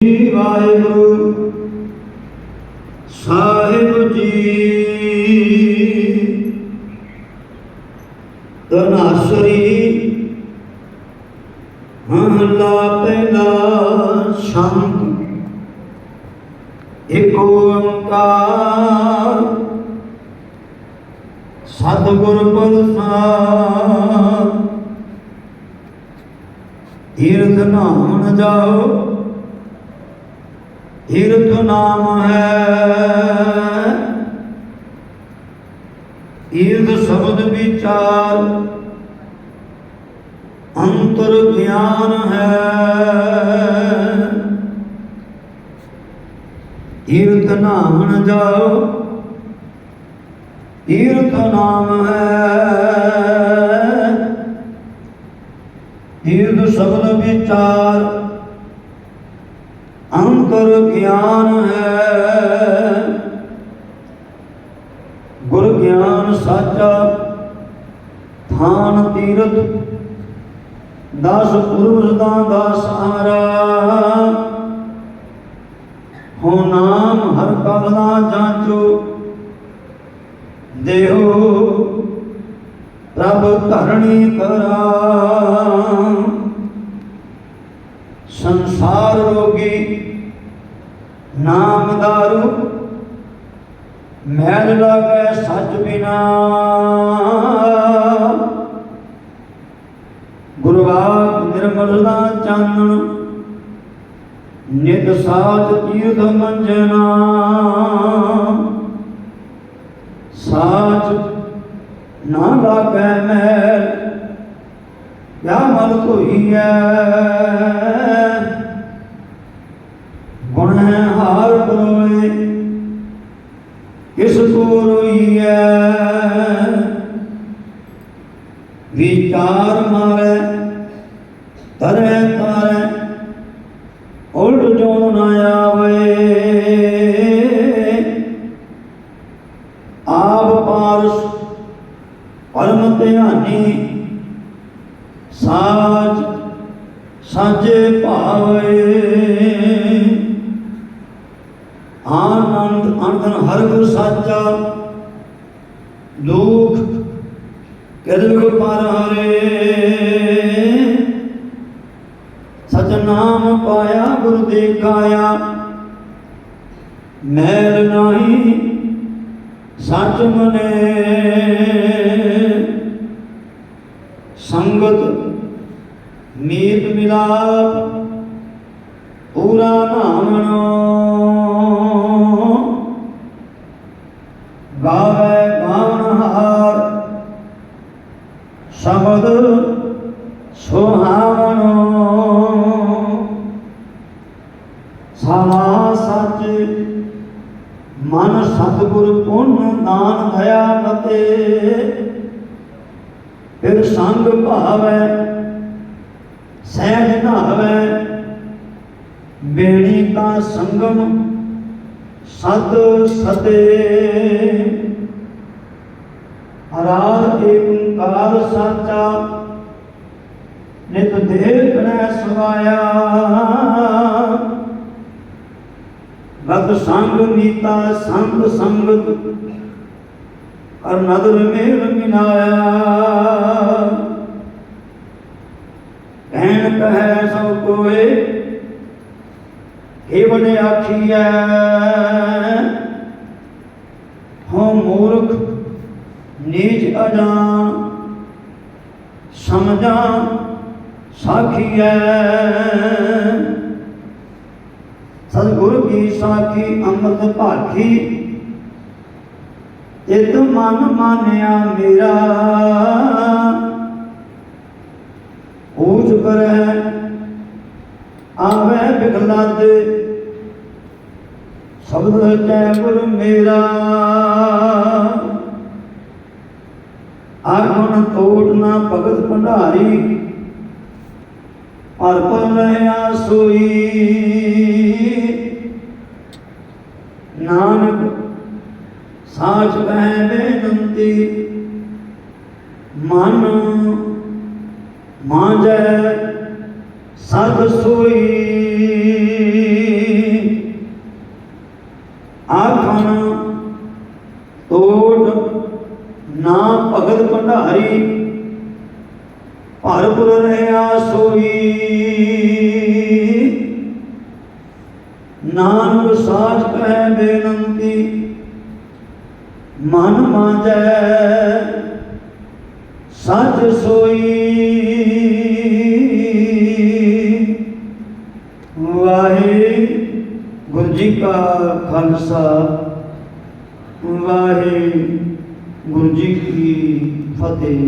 ਵਾਹਿਗੁਰੂ। ਸਾਹਿਬ ਜੀ। ਤਨਾਸਰੀ ਮਹਲਾ ਪਹਿਲਾ ਸ਼ੰਕ ਏਕ ਓੰਕਾਰ। ਸਤਿਗੁਰ ਪ੍ਰਸਾਦ ਤੀਰਥ ਨਾਮ ਜਾਓ। ਤੀਰਥ ਨਾਮ ਹੈ। ਤੀਰਥ ਸ਼ਬਦ ਵਿਚਾਰ ਅੰਤਰ ਗਿਆਨ ਹੈ। ਤੀਰਥ ਨਾਮ ਜਾਓ ਤੀਰਥ ਨਾਮ ਹੈ। ਈਰਦ ਸ਼ਬਦ ਵਿਚਾਰ ਗਿਆਨ ਹੈ। ਗੁਰ ਗਿਆਨ ਸਾਚਾ, ਥਾਨ ਤੀਰਥ, ਦਸ ਪੁਰਬ ਦਾ ਦਾ ਸਹਾਰਾ ਹੋ ਨਾਮ ਹਰ ਕਲ ਦਾ ਜਾਂਚੋ, ਦੇਹੋ ਪ੍ਰਭ ਧਰਣੀ ਕਰਾ। ਸੰਸਾਰ ਰੋਗੀ ਨਾਮ ਦਾਰੂ ਮੈਲ ਲਾਗੇ ਸੱਚ ਬਿਨਾ। ਗੁਰਵਾਕ ਨਿਰਮਲ ਦਾ ਚਾਨਣ, ਨਿਤ ਸਾਚ ਤੀਰਥ ਮੰਜਨਾ। ਸਾਚ ਨਾ ਲਾਗੇ ਮੈਲ ਕਿਆ ਮਨ ਧੋਈਐ ਹੈ ਵਿਚਾਰ ਮਾਰੇ ਤਰੇ ਤਾਰੈ ਉਲਟ ਜੋਨ ਨਾ ਆਵੇ। ਆਪ ਪਾਰਸ ਪਰਮ ਧਿਆਨੀ, ਸਾਜ ਸਾਜੇ ਭਾਵੇ। ਆਨੰਦ ਅਨੰਦ ਹਰ ਗੁਰ ਸਾਚਾ, ਦੁਖ ਕਿਰਗ ਪਰ ਹਰੇ। ਸਚ ਨਾਮ ਪਾਇਆ, ਗੁਰ ਦੇਖਾਇਆ। ਮੈਲ ਨਹੀਂ, ਸੱਚ ਮਨੇ। ਸੰਗਤ ਮੀਤ ਮਿਲਾਪ, ਪੂਰਾ ਨਾਮਣੋ ਦਇਆ ਮਤੇ ਫਿਰ ਸੰਗ ਭਾਵੈ, ਸਹਿਜ ਨਾਵੈ ਬੇੜੀ ਤਾਂ ਸੰਗਮ ਸਤ ਸਤੇ। ਅਰਾਰ ਏਕੰਕਾਰ ਸਾਚਾ, ਨਿਤ ਦੇਖਣੈ ਸਵਾਇਆ। ਰਤ ਸੰਗ ਮੀਤਾ ਸੰਗ ਸੰਗਤ ਅਰ ਨਦਰ ਮੇਲ ਮਿਨਾਇਆ ਕਹਿਣ ਕਹੈ ਸਭ ਕੋਏ, ਕੇਵਲ ਆਖੀਐ ਹੋ ਮੂਰਖ, ਨੀਚ ਅਜਾਨ ਸਮਝਾਂ ਸਾਖੀਐ। ਸਤਿਗੁਰ ਕੀ ਸਾਖੀ, ਅੰਮ੍ਰਿਤ ਭਾਖੀ ਇਤ ਮਨ ਮਾਨਿਆ ਮੇਰਾ। ਊਚ ਕਰੈ ਆਵੇ ਬਿਗਲਾਦੇ ਸ਼ਬਦ ਜੈ ਗੁਰ ਮੇਰਾ ਆਗੁਣ ਤੋੜ ਨਾ ਭਗਤ ਭੰਡਾਰੀ ਹਰ ਪਰ ਰਹਿਆ ਸੋਈ। ਨਾਨਕ ਸਾਚ ਬਹਿ ਬੇਨੰਤੀ ਮਨ ਮਾਂਜੈ ਸਭ ਸੋਈ। ਆਖਣ, ਤੋੜ ਨਾ ਭਗਤ ਭੰਡਾਰੀ, ਭਰਪੁਰ ਰਹਾ ਸੋਈ। ਨਾਨਕ ਸਾਚ ਕਹਿ ਬੇਨੰਦ ਮਨ ਮਾਜੈ ਸੱਚ ਸੋਈ। ਵਾਹਿਗੁਰੂ ਜੀ ਕਾ ਖਾਲਸਾ ਵਾਹਿਗੁਰੂ ਜੀ ਕੀ ਫਤਿਹ।